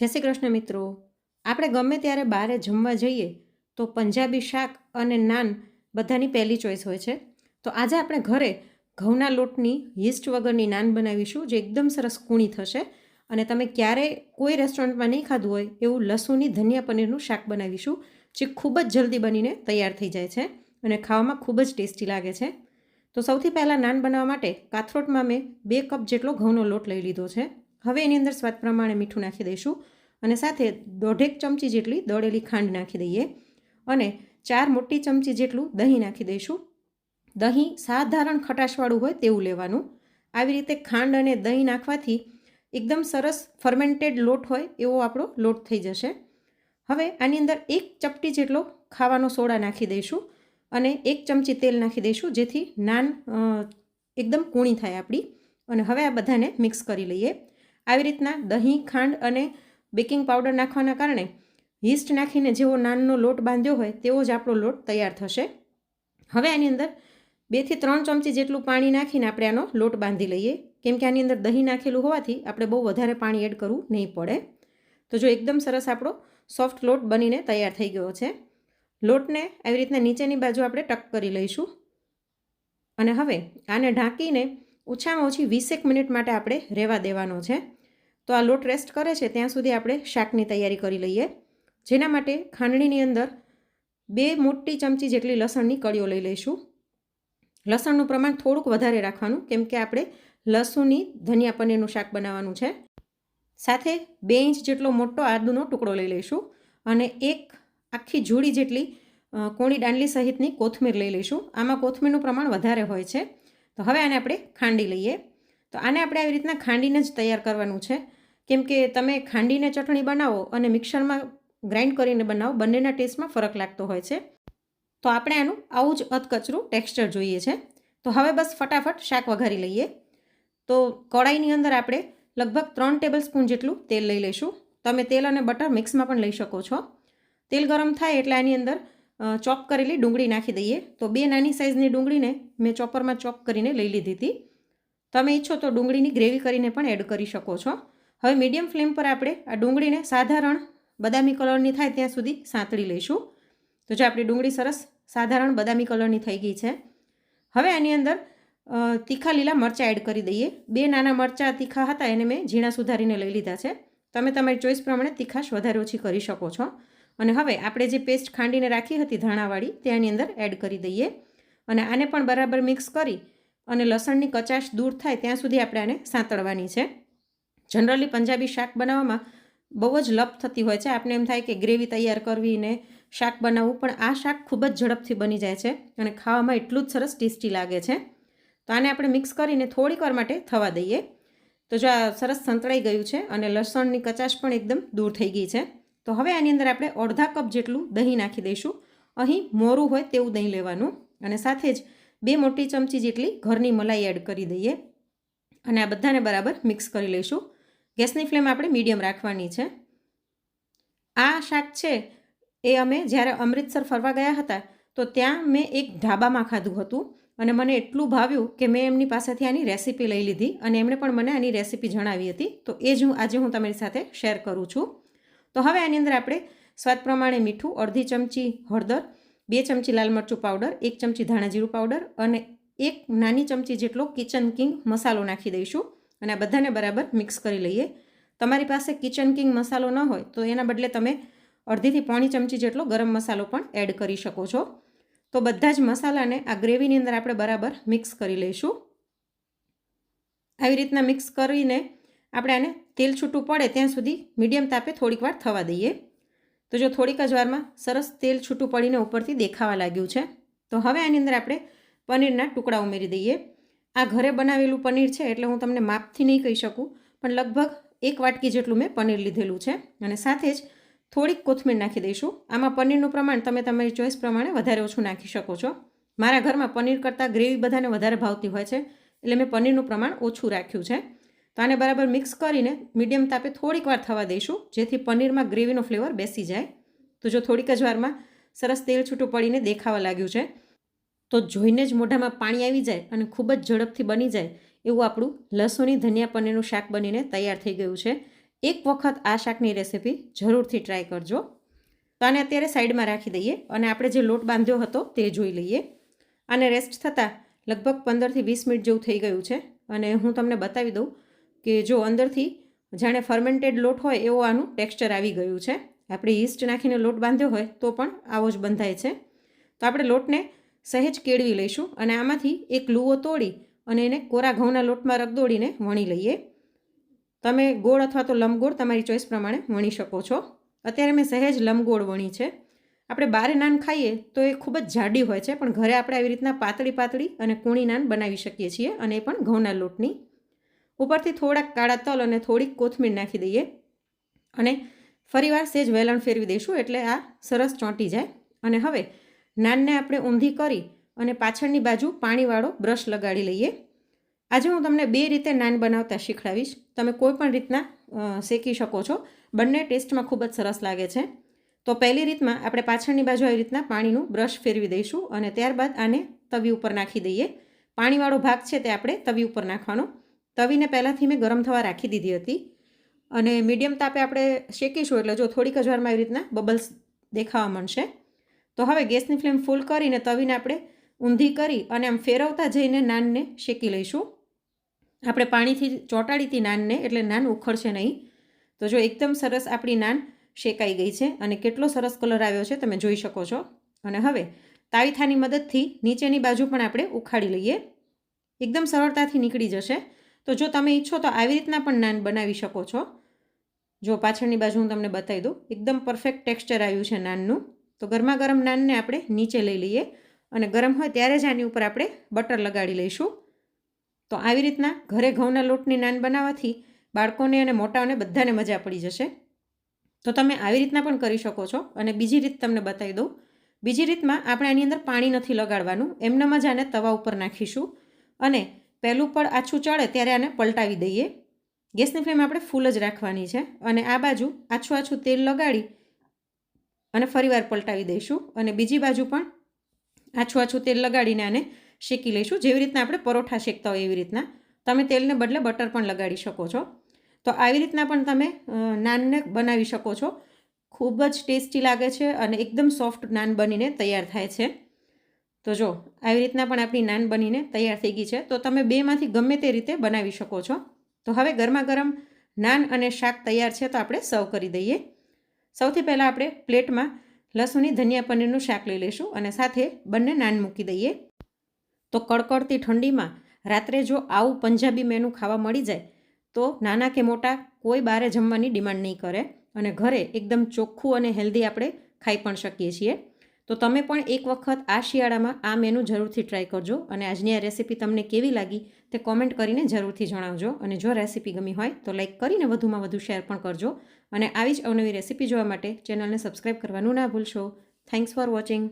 જય શ્રી કૃષ્ણ મિત્રો. આપણે ગમે ત્યારે બહારે જમવા જઈએ, તો પંજાબી શાક અને નાન બધાની પહેલી ચોઈસ હોય છે. તો આજે આપણે ઘરે ઘઉંના લોટની યીસ્ટ વગરની નાન બનાવીશું, જે એકદમ સરસ કૂણી થશે. અને તમે ક્યારેય કોઈ રેસ્ટોરન્ટમાં નહીં ખાધું હોય, એવું લસુની ધનિયા પનીરનું શાક બનાવીશું, જે ખૂબ જ જલ્દી બનીને તૈયાર થઈ જાય છે અને ખાવામાં ખૂબ જ ટેસ્ટી લાગે છે. તો સૌથી પહેલાં નાન બનાવવા માટે કાથરોટમાં મેં બે કપ જેટલો ઘઉંનો લોટ લઈ લીધો છે. હવે એની અંદર સ્વાદ પ્રમાણે મીઠું નાખી દઈશું અને સાથે દોઢેક ચમચી જેટલી દળેલી ખાંડ નાખી દઈએ. અને ચાર મોટી ચમચી જેટલું દહીં નાખી દઈશું. દહીં સાધારણ ખટાશવાળું હોય તેવું લેવાનું. આવી રીતે ખાંડ અને દહીં નાખવાથી એકદમ સરસ ફર્મેન્ટેડ લોટ હોય એવો આપણો લોટ થઈ જશે. હવે આની અંદર એક ચપટી જેટલો ખાવાનો સોડા નાખી દઈશું અને એક ચમચી તેલ નાખી દઈશું જેથી નાન એકદમ કૂણી થાય આપણી. અને હવે આ બધાને મિક્સ કરી લઈએ. આવી રીતના દહીં, ખાંડ અને બેકિંગ પાવડર નાખવાના કારણે યીસ્ટ નાખીને જેવો નાનનો લોટ બાંધ્યો હોય તેવો જ આપણો લોટ તૈયાર થશે. હવે આની અંદર બેથી ત્રણ ચમચી જેટલું પાણી નાખીને આપણે આનો લોટ બાંધી લઈએ. કેમ કે આની અંદર દહીં નાખેલું હોવાથી આપણે બહુ વધારે પાણી એડ કરવું નહીં પડે. તો જો એકદમ સરસ આપણો સોફ્ટ લોટ બનીને તૈયાર થઈ ગયો છે. લોટને આવી રીતના નીચેની બાજુ આપણે ટક કરી લઈશું. અને હવે આને ઢાંકીને ઓછામાં ઓછી વીસેક મિનિટ માટે આપણે રહેવા દેવાનો છે. તો આ લોટ રેસ્ટ કરે છે, ત્યાં સુધી આપણે શાકની તૈયારી કરી લઈએ. જેના માટે ખાંડણીની અંદર બે મોટી ચમચી જેટલી લસણની કળીઓ લઈ લઈશું. લસણનું પ્રમાણ થોડુંક વધારે રાખવાનું, કેમ કે આપણે લસણની ધનિયા પનીરનું શાક બનાવવાનું છે. સાથે બે ઇંચ જેટલો મોટો આદુનો ટુકડો લઈ લઈશું અને એક આખી જોડી જેટલી કોણી દાંડલી સહિતની કોથમીર લઈ લઈશું. આમાં કોથમીરનું પ્રમાણ વધારે હોય છે. તો હવે આને આપણે ખાંડી લઈએ. તો આને આપણે આવી રીતના ખાંડીને જ તૈયાર કરવાનું છે. કેમ કે તમે ખાંડીને ચટણી બનાવો અને મિક્સરમાં ગ્રાઇન્ડ કરીને બનાવો, બંનેના ટેસ્ટમાં ફરક લાગતો હોય છે. તો આપણે આનું આવું જ અધકચરું ટેક્સચર જોઈએ છે. તો હવે બસ ફટાફટ શાક વઘારી લઈએ. તો કડાઈની અંદર આપણે લગભગ ત્રણ ટેબલ સ્પૂન જેટલું તેલ લઈ લઈશું. તમે તેલ અને બટર મિક્સમાં પણ લઈ શકો છો. તેલ ગરમ થાય એટલે આની અંદર ચોપ કરેલી ડુંગળી નાખી દઈએ. તો બે નાની સાઇઝની ડુંગળીને મેં ચોપરમાં ચોપ કરીને લઈ લીધી હતી. તમે ઈચ્છો તો ડુંગળીની ગ્રેવી કરીને પણ એડ કરી શકો છો. હવે મીડિયમ ફ્લેમ પર આપણે આ ડુંગળીને સાધારણ બદામી કલરની થાય ત્યાં સુધી સાંતળી લઈશું. તો જો આપણી ડુંગળી સરસ સાધારણ બદામી કલરની થઈ ગઈ છે. હવે આની અંદર તીખા લીલા મરચાં એડ કરી દઈએ. બે નાના મરચાં તીખા હતા, એને મેં ઝીણા સુધારીને લઈ લીધા છે. તમે તમારી ચોઈસ પ્રમાણે તીખાશ વધારે ઓછી કરી શકો છો. અને હવે આપણે જે પેસ્ટ ખાંડીને રાખી હતી ધાણાવાળી તે આની અંદર એડ કરી દઈએ. અને આને પણ બરાબર મિક્સ કરી અને લસણની કચાશ દૂર થાય ત્યાં સુધી આપણે આને સાંતળવાની છે. જનરલી પંજાબી શાક બનાવવામાં બહુ જ લપ થતી હોય છે. આપણે એમ થાય કે ગ્રેવી તૈયાર કરવી ને શાક બનાવવું, પણ આ શાક ખૂબ જ ઝડપથી બની જાય છે અને ખાવામાં એટલું જ સરસ ટેસ્ટી લાગે છે. તો આને આપણે મિક્સ કરીને થોડીક માટે થવા દઈએ. તો જો આ સરસ સંતળાઈ ગયું છે અને લસણની કચાશ પણ એકદમ દૂર થઈ ગઈ છે. તો હવે આની અંદર આપણે અડધા કપ જેટલું દહીં નાખી દઈશું. અહીં મોરું હોય તેવું દહીં લેવાનું અને સાથે જ બે મોટી ચમચી જેટલી ઘરની મલાઈ એડ કરી દઈએ અને આ બધાને બરાબર મિક્સ કરી લઈશું. ગેસની ફ્લેમ આપણે મીડિયમ રાખવાની છે. આ શાક છે, એ અમે જ્યારે અમૃતસર ફરવા ગયા હતા, તો ત્યાં મેં એક ઢાબામાં ખાધું હતું અને મને એટલું ભાવ્યું કે મેં એમની પાસેથી આની રેસીપી લઈ લીધી અને એમણે પણ મને આની રેસીપી જણાવી હતી. તો એ જ હું આજે હું તમારી સાથે શેર કરું છું. તો હવે આની અંદર આપણે સ્વાદ પ્રમાણે મીઠું, અડધી ચમચી હળદર, બે ચમચી લાલ મરચું પાવડર, એક ચમચી ધાણા જીરું પાવડર અને એક નાની ચમચી જેટલો કિચન કિંગ મસાલો નાખી દઈશું. અને આ બધાને બરાબર મિક્સ કરી લઈએ. તમારી પાસે કિચન કિંગ મસાલો ન હોય તો એના બદલે તમે અડધીથી પોણી ચમચી જેટલો ગરમ મસાલો પણ એડ કરી શકો છો. તો બધા જ મસાલાને આ ગ્રેવીની અંદર આપણે બરાબર મિક્સ કરી લઈશું. આવી રીતના મિક્સ કરીને આપણે આને તેલ છૂટું પડે ત્યાં સુધી મીડિયમ તાપે થોડીક વાર થવા દઈએ. તો જો થોડીક જ વારમાં સરસ તેલ છૂટું પડીને ઉપરથી દેખાવા લાગ્યું છે. તો હવે આની અંદર આપણે પનીરના ટુકડા ઉમેરી દઈએ. આ ઘરે બનાવેલું પનીર છે એટલે હું તમને માપથી નહીં કહી શકું, પણ લગભગ એક વાટકી જેટલું મેં પનીર લીધેલું છે અને સાથે જ થોડીક કોથમીર નાખી દઈશું. આમાં પનીરનું પ્રમાણ તમે તમારી ચોઈસ પ્રમાણે વધારે ઓછું નાખી શકો છો. મારા ઘરમાં પનીર કરતાં ગ્રેવી બધાને વધારે ભાવતી હોય છે, એટલે મેં પનીરનું પ્રમાણ ઓછું રાખ્યું છે. તો આને બરાબર મિક્સ કરીને મીડિયમ તાપે થોડીક વાર થવા દઈશું, જેથી પનીરમાં ગ્રેવીનો ફ્લેવર બેસી જાય. તો જો થોડીક જ વારમાં સરસ તેલ છૂટું પડીને દેખાવા લાગ્યું છે. તો જોઈને જ મોઢામાં પાણી આવી જાય અને ખૂબ જ ઝડપથી બની જાય એવું આપણું લસુની ધનિયા પનીરનું શાક બનીને તૈયાર થઈ ગયું છે. એક વખત આ શાકની રેસીપી જરૂરથી ટ્રાય કરજો. તો આને અત્યારે સાઈડમાં રાખી દઈએ અને આપણે જે લોટ બાંધ્યો હતો તે જોઈ લઈએ. આને રેસ્ટ થતાં લગભગ પંદરથી વીસ મિનિટ જેવું થઈ ગયું છે અને હું તમને બતાવી દઉં કે જો અંદરથી જાણે ફર્મેન્ટેડ લોટ હોય એવો આનું ટેક્સચર આવી ગયું છે. આપણે ઈસ્ટ નાખીને લોટ બાંધ્યો હોય તો પણ આવો જ બંધાય છે. તો આપણે લોટને સહેજ કેળવી લઈશું અને આમાંથી એક લૂવો તોડી અને એને કોરા ઘઉંના લોટમાં રગદોડીને વણી લઈએ. તમે ગોળ અથવા તો લંબગોળ તમારી ચોઈસ પ્રમાણે વણી શકો છો. અત્યારે મેં સહેજ લંબગોળ વણી છે. આપણે બારે નાન ખાઈએ તો એ ખૂબ જ જાડી હોય છે, પણ ઘરે આપણે આવી રીતના પાતળી પાતળી અને કૂણી નાન બનાવી શકીએ છીએ અને એ પણ ઘઉંના લોટની. ઉપરથી થોડાક કાળા તલ અને થોડીક કોથમીર નાખી દઈએ અને ફરીવાર સેજ વેલણ ફેરવી દઈશું એટલે આ સરસ ચોંટી જાય. અને હવે નાનને આપણે ઊંધી કરી અને પાછળની બાજુ પાણીવાળો બ્રશ લગાડી લઈએ. આજે હું તમને બે રીતે નાન બનાવતા શીખડાવીશ. તમે કોઈ પણ રીતના શેકી શકો છો. બંને ટેસ્ટમાં ખૂબ જ સરસ લાગે છે. તો પહેલી રીતમાં આપણે પાછળની બાજુ આવી રીતના પાણીનું બ્રશ ફેરવી દઈશું અને ત્યારબાદ આને તવી ઉપર નાખી દઈએ. પાણીવાળો ભાગ છે તે આપણે તવી ઉપર નાખવાનો. તવીને પહેલાંથી મેં ગરમ થવા રાખી દીધી હતી. અને મીડિયમ તાપે આપણે શેકીશું એટલે જો થોડીક જ વારમાં આવી રીતના બબલ્સ દેખાવા માંડશે. તો હવે ગેસની ફ્લેમ ફૂલ કરીને તવીને આપણે ઊંધી કરી અને આમ ફેરવતા જઈને નાનને શેકી લઈશું. આપણે પાણીથી ચોંટાડીતી નાનને, એટલે નાન ઉખડશે નહીં. તો જો એકદમ સરસ આપણી નાન શેકાઈ ગઈ છે અને કેટલો સરસ કલર આવ્યો છે તમે જોઈ શકો છો. અને હવે તાવીથાની મદદથી નીચેની બાજુ પણ આપણે ઉખાડી લઈએ. એકદમ સરળતાથી નીકળી જશે. તો જો તમે ઈચ્છો તો આવી રીતના પણ નાન બનાવી શકો છો. જો પાછળની બાજુ હું તમને બતાવી દઉં. એકદમ પરફેક્ટ ટેક્સચર આવ્યું છે નાનનું. તો ગરમા ગરમ નાનને આપણે નીચે લઈ લઈએ અને ગરમ હોય ત્યારે જ આની ઉપર આપણે બટર લગાડી લઈશું. તો આવી રીતના ઘરે ઘઉંના લોટની નાન બનાવવાથી બાળકોને અને મોટાઓને બધાને મજા પડી જશે. તો તમે આવી રીતના પણ કરી શકો છો અને બીજી રીત તમને બતાવી દઉં. બીજી રીતમાં આપણે આની અંદર પાણી નથી લગાડવાનું, એમનેમ જ આને તવા ઉપર નાખીશું અને પહેલું પડ આછું ચડે ત્યારે આને પલટાવી દઈએ. ગેસની ફ્લેમ આપણે ફૂલ જ રાખવાની છે અને આ બાજુ આછું આછું તેલ લગાડી અને ફરીવાર પલટાવી દઈશું અને બીજી બાજુ પણ આછું આછું તેલ લગાડીને આને શેકી લઈશું. જેવી રીતના આપણે પરોઠા શેકતા હોય એવી રીતના. તમે તેલને બદલે બટર પણ લગાડી શકો છો. તો આવી રીતના પણ તમે નાનને બનાવી શકો છો. ખૂબ જ ટેસ્ટી લાગે છે અને એકદમ સોફ્ટ નાન બનીને તૈયાર થાય છે. તો જો, આવી રીતના પણ આપણી નાન બનીને તૈયાર થઈ ગઈ છે. તો તમે બેમાંથી ગમે તે રીતે બનાવી શકો છો. તો હવે ગરમા ગરમ નાન અને શાક તૈયાર છે તો આપણે સર્વ કરી દઈએ. સૌથી પહેલાં આપણે પ્લેટમાં લસુની, ધનિયા પનીરનું શાક લઈ લઈશું અને સાથે બંને નાન મૂકી દઈએ. તો કડકડતી ઠંડીમાં રાત્રે જો આવું પંજાબી મેનુ ખાવા મળી જાય, તો નાના કે મોટા કોઈ બારે જમવાની ડિમાન્ડ નહીં કરે અને ઘરે એકદમ ચોખ્ખું અને હેલ્ધી આપણે ખાઈ પણ શકીએ છીએ. તો તમે પણ એક વખત આ શિયાળામાં આ મેનુ જરૂરથી ટ્રાય કરજો અને આજની આ રેસીપી તમને કેવી લાગી તે કોમેન્ટ કરીને જરૂરથી જણાવજો. અને જો રેસીપી ગમી હોય તો લાઈક કરીને વધુમાં વધુ શેર પણ કરજો. અને આવી જ અવનવી રેસીપી જોવા માટે ચેનલને સબસ્ક્રાઈબ કરવાનું ના ભૂલશો. Thanks for watching